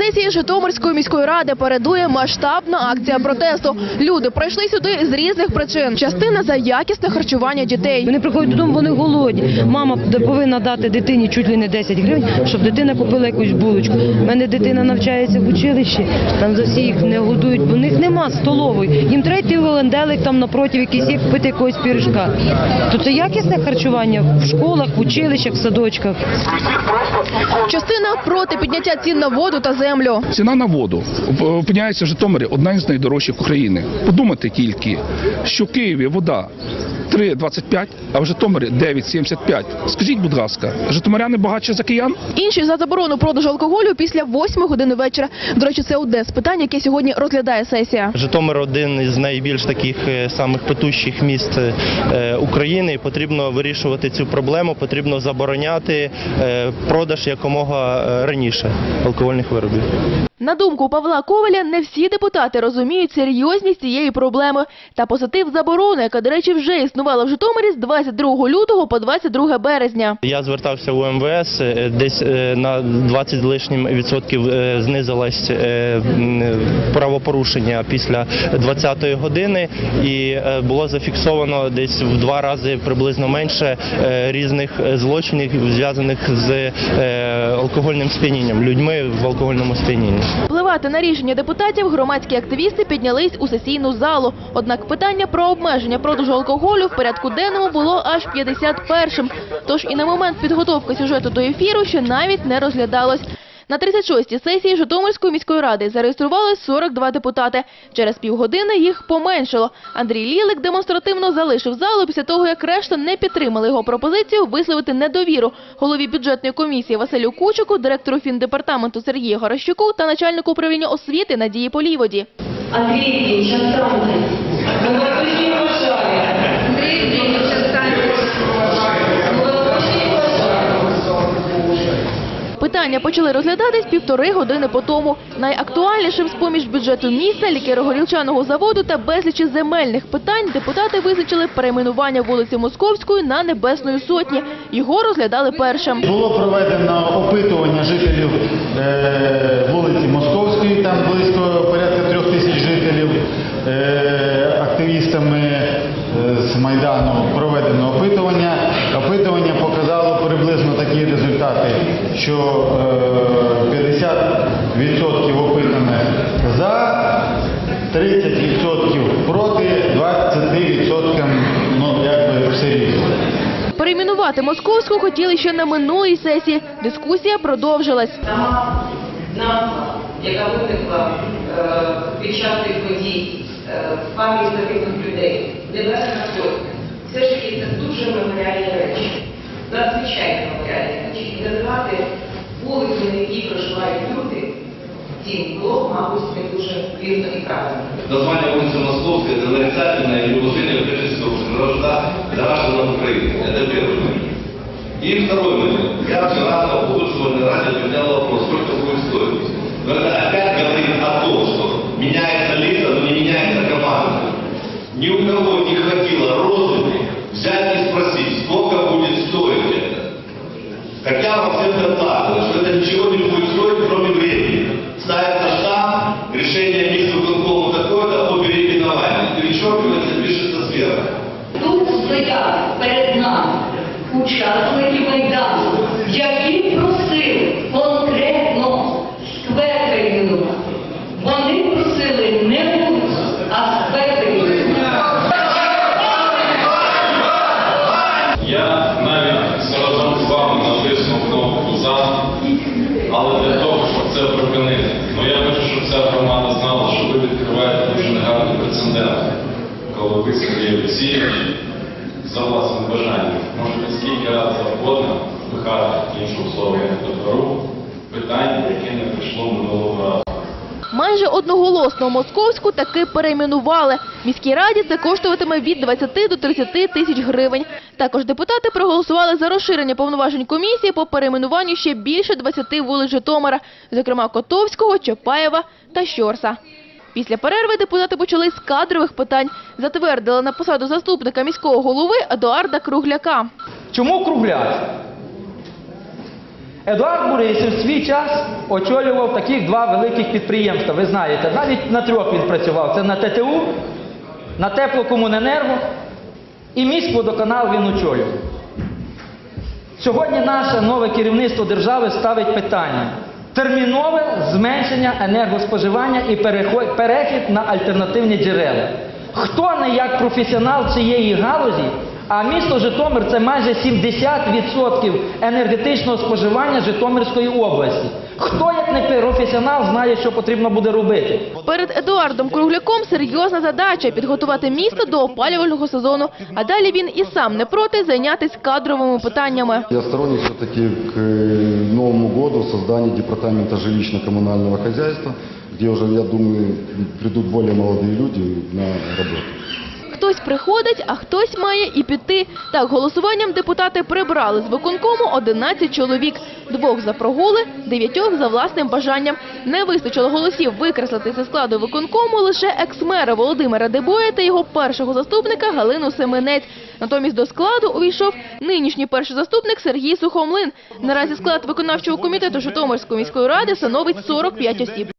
сесії Житомирської міської ради передує масштабна акція протесту. Люди прийшли сюди з різних причин. Частина за якісне харчування дітей. Вони приходять додому, вони голодні. Мама повинна дати дитині чуть ли не 10 гривень, щоб дитина купила якусь булочку. У мене дитина навчається в училищі, там за всі їх не годують, бо в них нема столової. Їм треба йти в Оленделик, там напроти якийсь є купити якогось пірішка. То це якісне харчування в школах, в училищах, в садочках. Частина проти підняття цін на воду та землю. Ціна на воду опиняється в Житомирі одна із найдорожчих України. Подумати тільки, що в Києві вода 3,25, а в Житомирі 9,75. Скажіть, будь ласка, житомиряни багатші за киян? Інші за заборону продажу алкоголю після 8 години вечора. До речі, це одне з питань, яке сьогодні розглядає сесія. Житомир один із найбільш таких е, самих петущих міст е, України. Потрібно вирішувати цю проблему. Потрібно забороняти е, продаж якомога раніше алкогольних виробів. На думку Павла Коваля, не всі депутати розуміють серйозність цієї проблеми. Та позитив заборони, яка, до речі, вже існувала в Житомирі з 22 лютого по 22 березня. Я звертався у МВС, е, десь е, на 20 лишнім відсотків е, знизилось правопорушення після 20-ї години, і було зафіксовано десь в два рази приблизно менше різних злочинів зв'язаних з алкогольним сп'янінням, людьми в алкогольному сп'янінні. Впливати на рішення депутатів громадські активісти піднялись у сесійну залу. Однак питання про обмеження продажу алкоголю в порядку денному було аж 51-м. Тож і на момент підготовки сюжету до ефіру ще навіть не розглядалось. На 36-й сесії Житомирської міської ради зареєстрували 42 депутати. Через півгодини їх поменшало. Андрій Лілик демонстративно залишив залу після того, як решта не підтримали його пропозицію висловити недовіру голові бюджетної комісії Василю Кучуку, директору фіндепартаменту Сергію Горощуку та начальнику управління освіти Надії Поліводі. Андрій Євгенійович, Питання почали розглядатись півтори години по тому. Найактуальнішим з-поміж бюджету міста, лікеро-горілчаного заводу та безлічі земельних питань депутати визначили перейменування вулиці Московської на Небесної Сотні. Його розглядали першим. Було проведено опитування жителів е, вулиці Московської, там близько порядка трьох тисяч жителів. Е, активістами е, з Майдану проведено опитування. Опитування показало приблизно результати, що е, 50% опитаних за, 30% проти, 20% ну, якби все рівно. Перейменувати Московську хотіли ще на минулій сесії. Дискусія продовжилась. Сама назва, яка виникла е, під час цих подій е, в пам'ять загиблих людей, Небесна Сотня, все ж таки це дуже меморіальні речі, надзвичайно меморіальні речі. І називати вулицю, на якій проживають люди, цим було, мабуть, не дуже вірно і правильно. Название улицы Московская это нарицательное или уважение прежде всего, что рожда гражданам Украины. Это первый момент. И второй момент. Я очень рад, что Будущего радио поднял вопрос, сколько будет стоить. Но это опять говорит о том, что меняется лица, но не меняется команда. Ни у кого не хватило розума взять учасники Майдану, які просили конкретно сквер перейменувати. Вони просили не вулицю, а сквер перейменувати. Я навіть разом з вами натиснув кнопку за, але для того, щоб це припинити. Ну я хочу, щоб ця громада знала, що ви відкриваєте дуже негарний прецедент, коли ви Сергій Олексійович за власним бажанням можете скільки разів завгодно пихати іншого слова я не питання, яке не прийшло минулого разу. Майже одноголосно Московську таки перейменували. Міській раді це коштуватиме від 20 до 30 тисяч гривень. Також депутати проголосували за розширення повноважень комісії по перейменуванню ще більше 20 вулиць Житомира, зокрема Котовського, Чапаєва та Щорса. Після перерви депутати почали з кадрових питань. Затвердили на посаду заступника міського голови Едуарда Кругляка. Чому кругляк? Едуард Борисів свій час очолював таких два великих підприємства. Ви знаєте, навіть на трьох він працював. Це на ТТУ, на теплокомуненерго і міськводоканал він очолював. Сьогодні наше нове керівництво держави ставить питання термінове зменшення енергоспоживання і перехід на альтернативні джерела. Хто не як професіонал цієї галузі, а місто Житомир це майже 70% енергетичного споживання Житомирської області. Хто як професіонал знає, що потрібно буде робити? Перед Едуардом Кругляком серйозна задача – підготувати місто до опалювального сезону. А далі він і сам не проти зайнятися кадровими питаннями. Я сторонник все-таки к э, Новому году создания департамента жилищно-коммунального хозяйства, где уже, я думаю, придут более молодые люди на работу. Хтось приходить, а хтось має і піти. Так, голосуванням депутати прибрали з виконкому 11 чоловік. Двох за прогули, дев'ятьох за власним бажанням. Не вистачило голосів викреслити зі складу виконкому лише екс-мера Володимира Дебоя та його першого заступника Галину Семенець. Натомість до складу увійшов нинішній перший заступник Сергій Сухомлин. Наразі склад виконавчого комітету Житомирської міської ради становить 45 осіб.